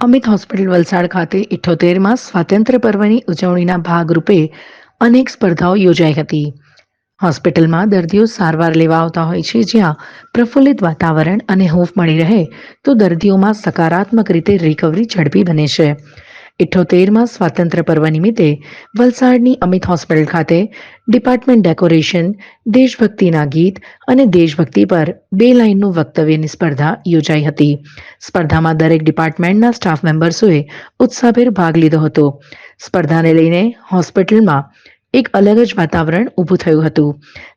Amit hospital Valsad ખાતે ઇઠોતેરમાં સ્વાતંત્ર્ય પર્વની ઉજવણીના ભાગરૂપે અનેક સ્પર્ધાઓ યોજાઈ હતી. હોસ્પિટલમાં દર્દીઓ સારવાર લેવા આવતા હોય છે, જ્યાં પ્રફુલ્લિત વાતાવરણ અને હૂંફ મળી રહે, તો દર્દીઓમાં સકારાત્મક રીતે રિકવરી ઝડપી બને છે. ઇઠ્ઠોતેરમાં સ્વાતંત્ર્ય પર્વ નિમિત્તે વલસાડની અમિત હોસ્પિટલ ખાતે ડિપાર્ટમેન્ટ ડેકોરેશન, દેશભક્તિના ગીત અને દેશભક્તિ પર બે લાઇનનું વક્તવ્યની સ્પર્ધા યોજાઈ હતી. સ્પર્ધામાં દરેક ડિપાર્ટમેન્ટના સ્ટાફ મેમ્બર્સોએ ઉત્સાહભેર ભાગ લીધો હતો. સ્પર્ધાને લઈને હોસ્પિટલમાં એક અલગ જ વાતાવરણ ઊભું થયું હતું.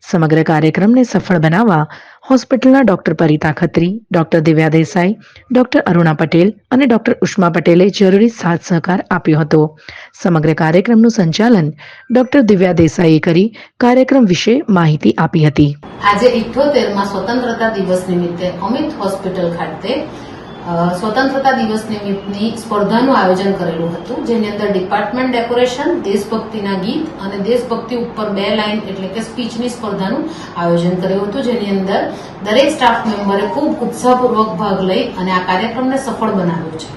સમગ્ર કાર્યક્રમને સફળ બનાવવા હોસ્પિટલના doctor Parita Khatri, doctor Divya Desai, doctor Aruna Patel અને ડોક્ટર ઉષ્મા પટેલે જરૂરી સાથ સહકાર આપ્યો હતો. સમગ્ર કાર્યક્રમનું સંચાલન ડોક્ટર દિવ્યા દેસાઈએ કરી, કાર્યક્રમ વિશે માહિતી આપી હતી. આજે ઇઠ્ઠોતેરમાં સ્વતંત્રતા દિવસ નિમિત્તે અમિત હોસ્પિટલ ખાતે સ્વતંત્રતા દિવસ નિમિત્તની સ્પર્ધાનું આયોજન કરેલું હતું, જેની અંદર ડિપાર્ટમેન્ટ ડેકોરેશન દેશભક્તિના ગીત અને દેશભક્તિ ઉપર બે લાઇન એટલે કે સ્પીચની સ્પર્ધાનું આયોજન કર્યું હતું, જેની અંદર દરેક સ્ટાફ મેમ્બરે ખૂબ ઉત્સાહપૂર્વક ભાગ લઈ અને આ કાર્યક્રમને સફળ બનાવ્યો છે.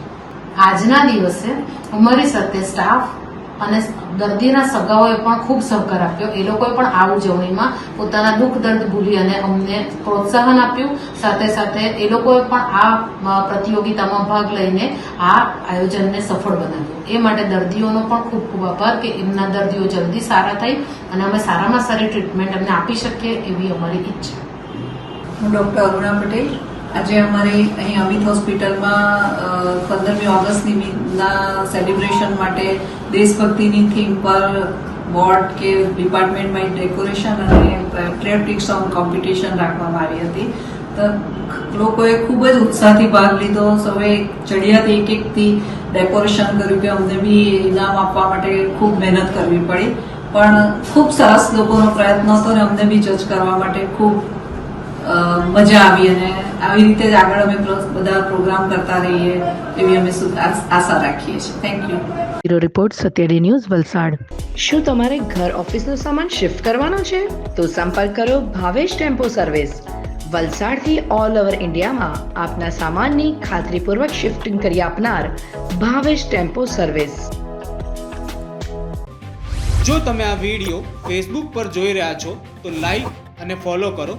આજના દિવસે અમારી સાથે સ્ટાફ અને દર્દીના સગાઓએ પણ ખૂબ સહકાર આપ્યો. એ લોકોએ પણ આ ઉજવણીમાં પોતાના દુઃખ દર્દ ભૂલી અને અમને પ્રોત્સાહન આપ્યું. સાથે સાથે એ લોકોએ પણ આ પ્રતિયોગિતામાં ભાગ લઈને આ આયોજનને સફળ બનાવ્યું. એ માટે દર્દીઓનો પણ ખૂબ ખૂબ આભાર કે એમના દર્દીઓ જલ્દી સારા થઈ અને અમે સારામાં સારી ટ્રીટમેન્ટ એમને આપી શકીએ એવી અમારી ઈચ્છા. હું ડૉક્ટર અરુણા પટેલ. આજે અમારે અહીં અમિત હોસ્પિટલમાં પંદરમી ઓગસ્ટ નિમિત્તના સેલિબ્રેશન માટે દેશભક્તિની થીમ પર વોર્ડ કે ડિપાર્ટમેન્ટમાં ડેકોરેશન અને પેટ્રિયોટિક સોંગ કોમ્પિટિશન રાખવામાં આવી હતી. તો લોકોએ ખૂબ જ ઉત્સાહથી ભાગ લીધો. સૌએ ચડિયાથી, એક એકથી ડેકોરેશન કર્યું કે અમને બી ઇનામ આપવા માટે ખૂબ મહેનત કરવી પડી. પણ ખૂબ સરસ લોકોનો પ્રયત્ન હતો અને અમને બી જજ કરવા માટે ખૂબ મજા આવી અને આવી રીતે જ આગળ અમે બધા પ્રોગ્રામ કરતા રહીએ એવી અમે આશા રાખીએ છીએ. થેન્ક યુ બ્યુરો રિપોર્ટ સત્યડી ન્યૂઝ વલસાડ. શું તમારે ઘર ઓફિસનો સામાન શિફ્ટ કરવાનો છે? તો સંપર્ક કરો ભાવેશ ટેમ્પો સર્વિસ. વલસાડથી ઓલ ઓવર ઇન્ડિયામાં આપના સામાનની ખાતરીપૂર્વક શિફ્ટિંગ કરી આપનાર ભાવેશ ટેમ્પો સર્વિસ. જો તમે આ વીડિયો ફેસબુક પર જોઈ રહ્યા છો તો લાઈક અને ફોલો કરો.